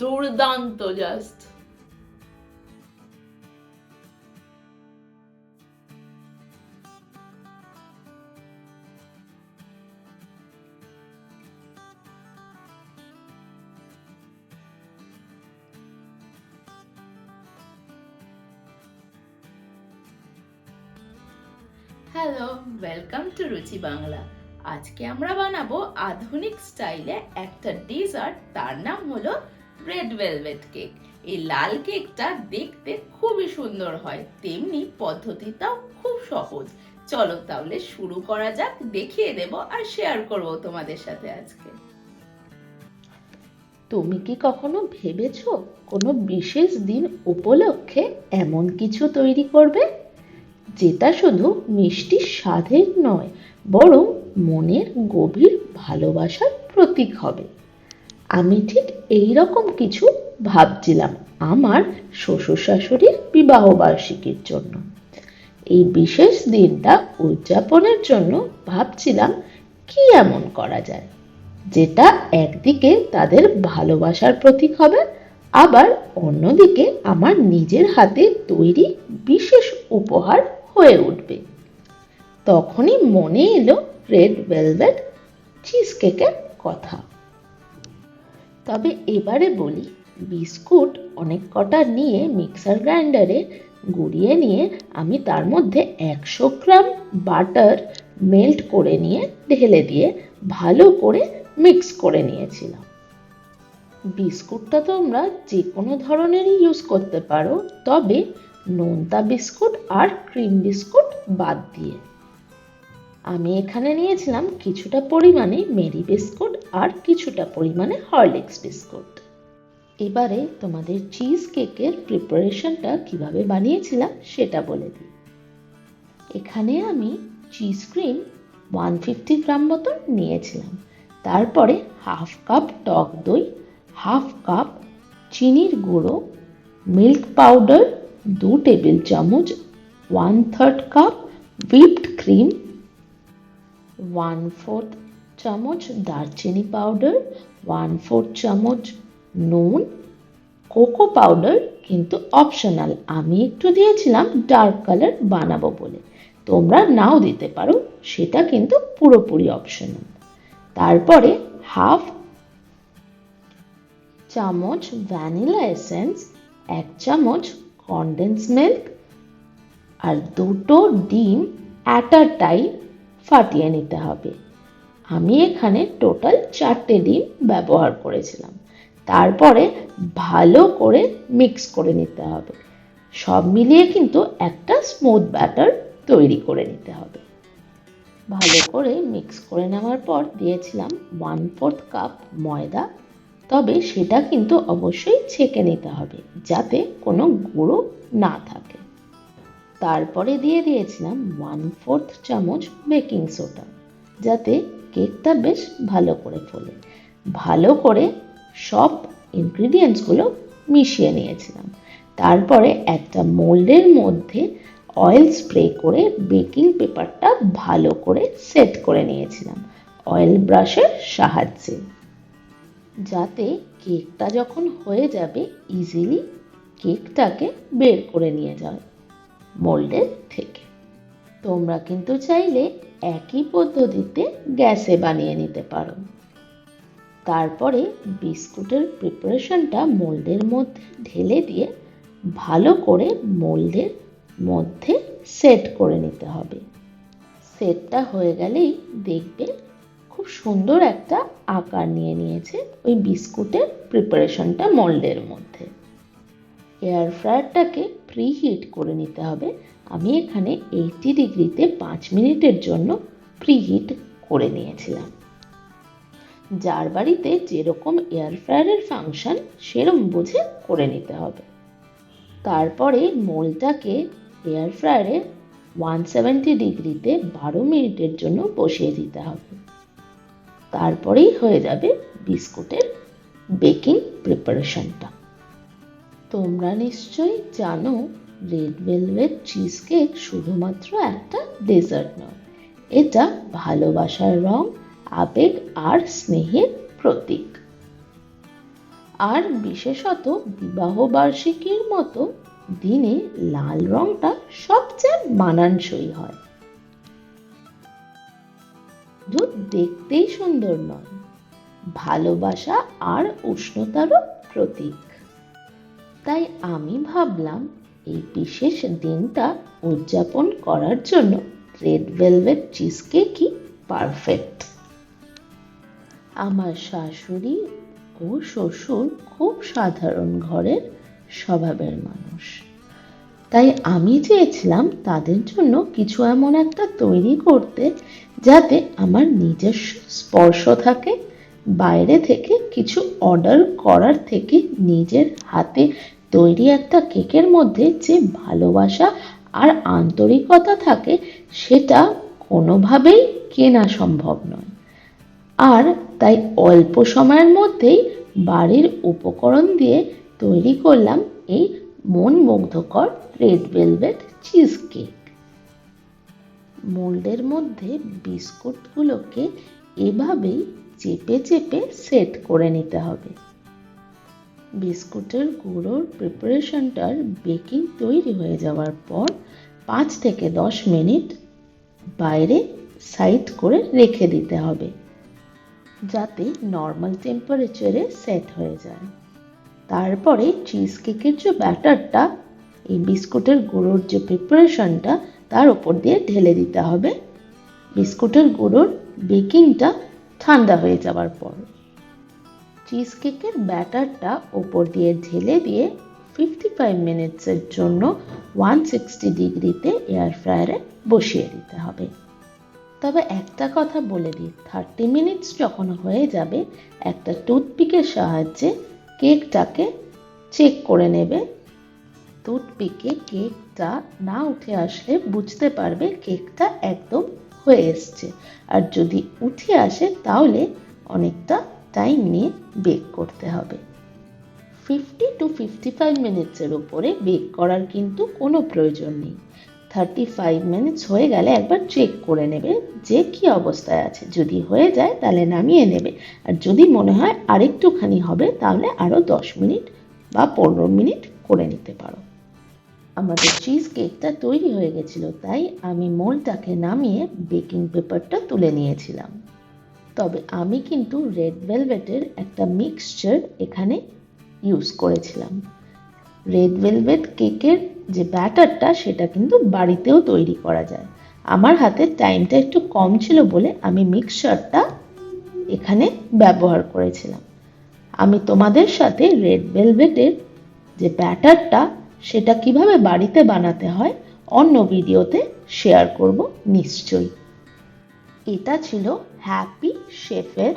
দুর্দান্ত just. Hello welcome to রুচি বাংলা আজকে আমরা বানাবো আধুনিক স্টাইলে একটা ডেজার্ট তার নাম হলো রেড ভেলভেট কেক এই লাল কেকটা দেখতে খুবই সুন্দর হয়। তেমনি পদ্ধতিটাও খুব সহজ। চলো তাহলে শুরু করা যাক, দেখিয়ে দেব আর শেয়ার করব তোমাদের সাথে আজকে। তুমি কি কখনো ভেবেছো কোনো বিশেষ দিন উপলক্ষে এমন কিছু তৈরি করবে? যেটা শুধু মিষ্টি স্বাদের নয়, বরং মনের গভীর ভালোবাসার প্রতীক হবে। আমি ঠিক এই রকম কিছু ভাবছিলাম আমার শ্বশুর শাশুড়ির বিবাহ বার্ষিকীর জন্য। এই বিশেষ দিনটা উদযাপনের জন্য ভাবছিলাম কি এমন করা যায়, যেটা একদিকে তাদের ভালোবাসার প্রতীক হবে, আবার অন্যদিকে আমার নিজের হাতে তৈরি বিশেষ উপহার হয়ে উঠবে। তখনই মনে এলো রেড ভেলভেট চিজ কেকের কথা। তবে এবারে বলি, বিস্কুট অনেক কটা নিয়ে মিক্সার গ্রাইন্ডারে গুঁড়িয়ে নিয়ে আমি তার মধ্যে একশো গ্রাম বাটার মেল্ট করে নিয়ে ঢেলে দিয়ে ভালো করে মিক্স করে নিয়েছিলাম। বিস্কুটটা তোমরা যে কোনো ধরনেরই ইউজ করতে পারো, তবে নোনতা বিস্কুট আর ক্রিম বিস্কুট বাদ দিয়ে। আমি এখানে নিয়েছিলাম কিছুটা পরিমাণে মেরি বিস্কুট আর কিছুটা পরিমাণে হরলিক্স বিস্কুট। এবারে তোমাদের চিজ কেকের প্রিপারেশনটা কীভাবে বানিয়েছিলাম সেটা বলে দিই। এখানে আমি cheese cream one fifty gram মতন নিয়েছিলাম। তারপরে হাফ কাপ টক দই হাফ কাপ চিনির গুঁড়ো মিল্ক পাউডার দু টেবিল চামচ one third cup whipped cream one fourth চামচ দারচিনি পাউডার ওয়ান ফোর্থ চামচ নুন, কোকো পাউডার কিন্তু অপশনাল। আমি একটু দিয়েছিলাম, ডার্ক কালার বানাবো বলে। তোমরা নাও দিতে পারো, সেটা কিন্তু পুরোপুরি অপশনাল। তারপরে হাফ চামচ ভ্যানিলা এসেন্স, এক চামচ কন্ডেন্স মিল্ক আর দুটো ডিম অ্যাট আ টাইম ফাটিয়ে নিতে হবে। আমি এখানে টোটাল চারটে ডিম ব্যবহার করেছিলাম। তারপরে ভালো করে মিক্স করে নিতে হবে। সব মিলিয়ে কিন্তু একটা স্মুথ ব্যাটার তৈরি করে নিতে হবে। ভালো করে মিক্স করে নেওয়ার পর দিয়েছিলাম ওয়ান ফোর্থ কাপ ময়দা। তবে সেটা কিন্তু অবশ্যই ছেঁকে নিতে হবে যাতে কোনো গুঁড়ো না থাকে। তারপরে দিয়ে দিয়েছিলাম ওয়ান ফোর্থ চামচ বেকিং সোডা যাতে কেকটা বেশ ভালো করে ফোলে। ভালো করে সব ইনগ্রিডিয়েন্টসগুলো মিশিয়ে নিয়েছিলাম। তারপরে একটা মোল্ডের মধ্যে অয়েল স্প্রে করে বেকিং পেপারটা ভালো করে সেট করে নিয়েছিলাম অয়েল ব্রাশের সাহায্যে। যাতে কেকটা যখন হয়ে যাবে ইজিলি কেকটাকে বের করে নিয়ে যাও মোল্ডের থেকে। তোমরা কিন্তু চাইলে একই পদ্ধতিতে গ্যাসে বানিয়ে নিতে পারো। তারপরে বিস্কুটের প্রিপারেশনটা মোল্ডের মধ্যে ঢেলে দিয়ে ভালো করে মোল্ডের মধ্যে সেট করে নিতে হবে। সেটটা হয়ে গেলেই দেখবে খুব সুন্দর একটা আকার নিয়ে নিয়েছে ওই বিস্কুটের প্রিপারেশনটা মোল্ডের মধ্যে। এয়ার ফ্রায়ারটাকে প্রি হিট করে নিতে হবে। আমি এখানে এইটি ডিগ্রিতে পাঁচ মিনিটের জন্য প্রি হিট করে নিয়েছিলাম। যার বাড়িতে যেরকম এয়ার ফ্রায়ারের ফাংশন সেরম বুঝে করে নিতে হবে। তারপরে মোলটাকে এয়ার ফ্রায়ারে ওয়ান সেভেন্টি ডিগ্রিতে বারো মিনিটের জন্য বসিয়ে দিতে হবে। তারপরেই হয়ে যাবে বিস্কুটের বেকিং প্রিপারেশনটা তোমরা নিশ্চয়ই জানো, রেড ভেলভেট চিজ কেক শুধুমাত্র একটা ডেজার্ট নয়। এটা ভালোবাসার রং, আবেগ আর স্নেহের প্রতীক। আর বিশেষত বিবাহ বার্ষিকীর মতো দিনে লাল রংটা সবচেয়ে মানানসই হয়। দুধ দেখতেই সুন্দর নয়, ভালোবাসা আর উষ্ণতারও প্রতীক। তাই আমি ভাবলাম এই বিশেষ দিনটা উদযাপন করার জন্য রেড ভেলভেট চিজ কেকই পারফেক্ট আমার শাশুড়ি ও শ্বশুর খুব সাধারণ ঘরের স্বভাবের মানুষ। তাই আমি চেয়েছিলাম তাদের জন্য কিছু এমন একটা তৈরি করতে যাতে আমার নিজস্ব স্পর্শ থাকে বাইরে থেকে কিছু অর্ডার করার থেকে নিজের হাতে তৈরি একটা কেকের মধ্যে যে ভালোবাসা আর আন্তরিকতা থাকে, সেটা কোনোভাবেই কেনা সম্ভব নয়। আর তাই অল্প সময়ের মধ্যেই বাড়ির উপকরণ দিয়ে তৈরি করলাম এই মন মুগ্ধকর রেড ভেলভেট চিজ কেক মোল্ডের মধ্যে বিস্কুটগুলোকে এভাবেই চেপে চেপে সেট করে নিতে হবে। বিস্কুটের গুঁড়োর প্রিপারেশনটার বেকিং তৈরি হয়ে যাওয়ার পর পাঁচ থেকে দশ মিনিট বাইরে সাইড করে রেখে দিতে হবে, যাতে নর্মাল টেম্পারেচারে সেট হয়ে যায়। তারপরে চিজ কেকের যে ব্যাটারটা এই বিস্কুটের গুঁড়োর যে প্রিপারেশনটা তার উপর দিয়ে ঢেলে দিতে হবে। বিস্কুটের গুঁড়োর বেকিংটা ঠান্ডা হয়ে যাওয়ার পর। চিজ কেকের ব্যাটারটা ওপর দিয়ে ঢেলে দিয়ে ফিফটি ফাইভ মিনিটসের জন্য ওয়ান সিক্সটি ডিগ্রিতে এয়ার ফ্রায়ারে বসিয়ে দিতে হবে। তবে একটা কথা বলে দিই থার্টি মিনিটস যখন হয়ে যাবে, একটা টুথপিকের সাহায্যে কেকটাকে চেক করে নেবে। টুথপিকে কেকটা না উঠে আসলে বুঝতে পারবে কেকটা একদম হয়ে এসছে। আর যদি উঠে আসে, তাহলে অনেকটা টাইম নিয়ে বেক করতে হবে। ফিফটি টু ফিফটি ফাইভ মিনিটসের উপরে বেক করার কিন্তু কোনো প্রয়োজন নেই। থার্টি ফাইভ মিনিটস হয়ে গেলে একবার চেক করে নেবে যে কি অবস্থায় আছে। যদি হয়ে যায়, তাহলে নামিয়ে নেবে। আর যদি মনে হয় আরেকটুখানি হবে, তাহলে আরও দশ মিনিট বা পনেরো মিনিট করে নিতে পারো। আমাদের চিজ কেকটা তৈরি হয়ে গেছিল, তাই আমি মোলটাকে নামিয়ে বেকিং পেপারটা তুলে নিয়েছিলাম। তবে আমি কিন্তু রেড ভেলভেটের একটা মিক্সচার এখানে ইউজ করেছিলাম। রেড ভেলভেট কেকের যে ব্যাটারটা সেটা কিন্তু বাড়িতেও তৈরি করা যায়। আমার হাতে টাইমটা একটু কম ছিল বলে আমি মিক্সচারটা এখানে ব্যবহার করেছিলাম। আমি তোমাদের সাথে রেড ভেলভেটের যে ব্যাটারটা সেটা কীভাবে বাড়িতে বানাতে হয় অন্য ভিডিওতে শেয়ার করব নিশ্চয়ই। এটা ছিল হ্যাপি শেফের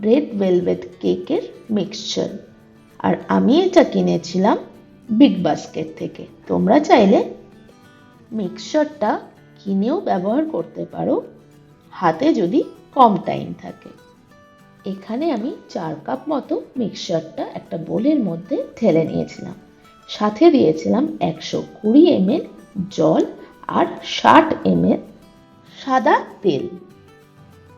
রেড ভেলভেট কেকের মিক্সচার আর আমি এটা কিনেছিলাম বিগ বাস্কেট থেকে। তোমরা চাইলে মিক্সচারটা কিনেও ব্যবহার করতে পারো, হাতে যদি কম টাইম থাকে। এখানে আমি চার কাপ মতো মিক্সচারটা একটা বোলের মধ্যে ঢেলে নিয়েছিলাম। সাথে দিয়েছিলাম একশো কুড়ি এমএল জল আর ষাট এমএল সাদা তেল।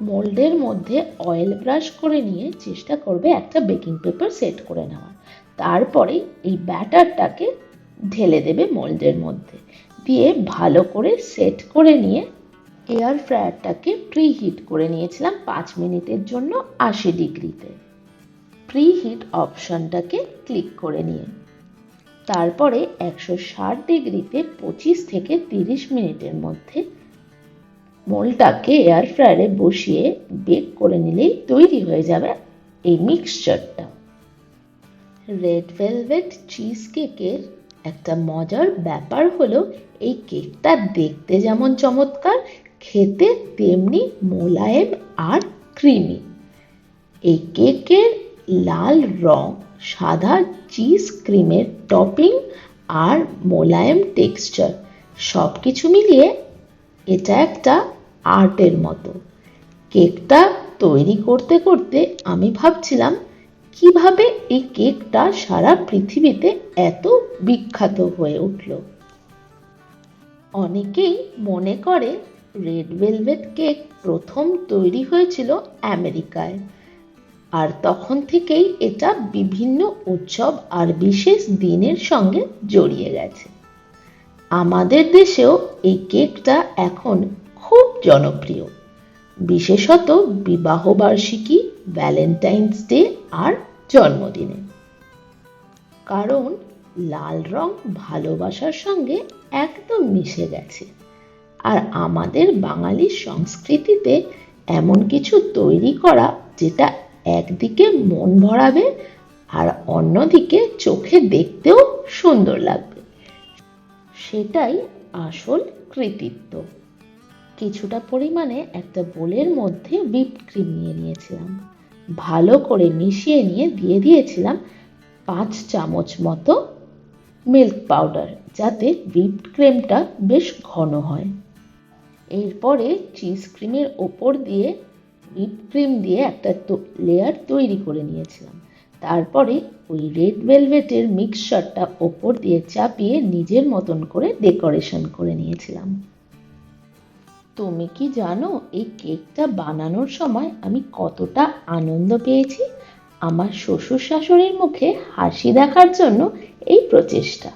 মোল্ডের মধ্যে অয়েল ব্রাশ করে নিয়ে চেষ্টা করবে একটা বেকিং পেপার সেট করে নেওয়ার। তারপরে এই ব্যাটারটাকে ঢেলে দেবে মোল্ডের মধ্যে। দিয়ে ভালো করে সেট করে নিয়ে এয়ার ফ্রায়ারটাকে প্রি হিট করে নিয়েছিলাম পাঁচ মিনিটের জন্য আশি ডিগ্রিতে। প্রি হিট অপশনটাকে ক্লিক করে নিয়ে। তারপরে একশো ষাট ডিগ্রিতে পঁচিশ থেকে তিরিশ মিনিটের মধ্যে মোলটাকে এয়ার ফ্রায়ারে বসিয়ে বেক করে নিলেই তৈরি হয়ে যাবে এই মিক্সচারটা রেড ভেলভেট চিজ কেকের একটা মজার ব্যাপার হলো, এই কেকটা দেখতে যেমন চমৎকার, খেতে তেমনি মোলায়েম আর ক্রিমি এই কেকের লাল রং সাদা চিজ ক্রিমের টপিং আর মোলায়েম টেক্সচার সব কিছু মিলিয়ে এটা একটা আর্টের মতো। কেকটা তৈরি করতে করতে আমি ভাবছিলাম, কীভাবে এই কেকটা সারা পৃথিবীতে এত বিখ্যাত হয়ে উঠল? অনেকেই মনে করে রেড ভেলভেট কেক প্রথম তৈরি হয়েছিল আমেরিকায়। আর তখন থেকেই এটা বিভিন্ন উৎসব আর বিশেষ দিনের সঙ্গে জড়িয়ে গেছে। আমাদের দেশেও এই কেকটা এখন খুব জনপ্রিয়। বিশেষত বিবাহবার্ষিকী ভ্যালেন্টাইন্স ডে আর জন্মদিনে। কারণ লাল রং ভালোবাসার সঙ্গে একদম মিশে গেছে। আর আমাদের বাঙালির সংস্কৃতিতে এমন কিছু তৈরি করা যেটা একদিকে মন ভরাবে আর অন্যদিকে চোখে দেখতেও সুন্দর লাগবে। সেটাই আসল কৃতিত্ব। কিছুটা পরিমাণে একটা বোলের মধ্যে হুইপ ক্রিম নিয়ে নিয়েছিলাম। ভালো করে মিশিয়ে নিয়ে দিয়ে দিয়েছিলাম পাঁচ চামচ মতো মিল্ক পাউডার যাতে হুইপ ক্রিমটা বেশ ঘন হয়। এরপরে চিজ ক্রিমের ওপর দিয়ে হুইপ ক্রিম দিয়ে একটা লেয়ার তৈরি করে নিয়েছিলাম। তারপরে ওই রেড ভেলভেটের মিক্সচারটা ওপর দিয়ে চাপিয়ে নিজের মতন করে ডেকোরেশন করে নিয়েছিলাম। তুমি কি জানো এই কেকটা বানানোর সময় আমি কতটা আনন্দ পেয়েছি? আমার শ্বশুর শাশুড়ির মুখে হাসি দেখার জন্য এই প্রচেষ্টা।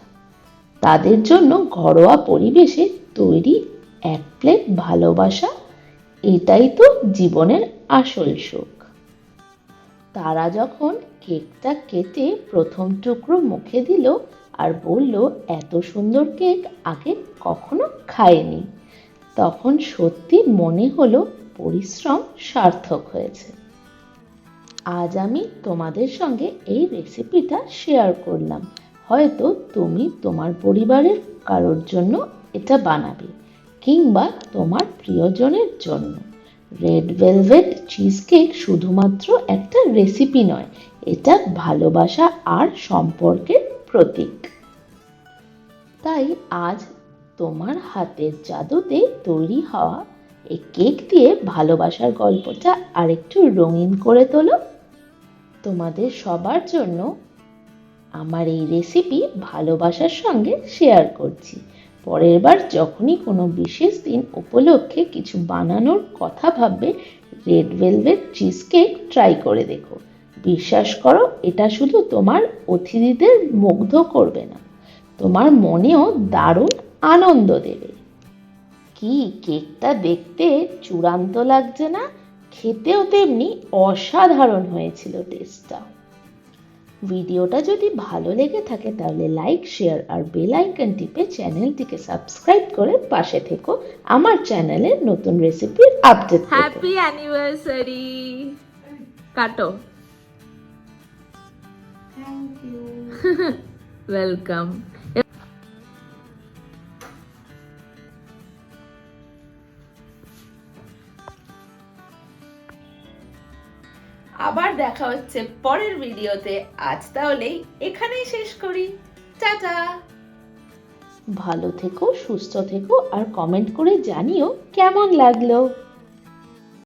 তাদের জন্য ঘরোয়া পরিবেশে তৈরি এক প্লেট ভালোবাসা এটাই তো জীবনের আসল সুখ। তারা যখন কেকটা কেটে প্রথম টুকরো মুখে দিল আর বলল, এত সুন্দর কেক আগে কখনো খায়নি তখন সত্যি মনে হলো পরিশ্রম সার্থক হয়েছে। আজ আমি তোমাদের সঙ্গে এই রেসিপিটা শেয়ার করলাম। হয়তো তুমি তোমার পরিবারের কারোর জন্য এটা বানাবে। কিংবা তোমার প্রিয়জনের জন্য। রেড ভেলভেট চিজ কেক শুধুমাত্র একটা রেসিপি নয়, এটা ভালোবাসা আর সম্পর্কের প্রতীক। তাই আজ তোমার হাতের জাদুতে তৈরি হওয়া এই কেক দিয়ে ভালোবাসার গল্পটা আরেকটু রঙিন করে তোলো। তোমাদের সবার জন্য আমার এই রেসিপি ভালোবাসার সঙ্গে শেয়ার করছি। পরের বার যখনই কোনো বিশেষ দিন উপলক্ষে কিছু বানানোর কথা ভাববে red velvet cheese cake try করে দেখো। বিশ্বাস করো, এটা শুধু তোমার অতিথিদের মুগ্ধ করবে না, তোমার মনেও দারুণ আনন্দ দেবে। কি কেকটা দেখতে চূড়ান্ত লাগছে না? খেতেও তেমনি অসাধারণ হয়েছিল টেস্টটা ভিডিওটা যদি ভালো লেগে থাকে তাহলে লাইক শেয়ার আর বেল আইকন টিপে চ্যানেলটিকে সাবস্ক্রাইব করে পাশে থেকো আমার চ্যানেলের নতুন রেসিপির আপডেট পেতে। হ্যাপি অ্যানিভার্সারি কাটো। থ্যাংক ইউ ওয়েলকাম দেখা হচ্ছে পরের ভিডিওতে। আজ তাহলে এখানেই শেষ করি। টাটা! ভালো থেকো, সুস্থ থেকো, আর কমেন্ট করে জানিও কেমন লাগল।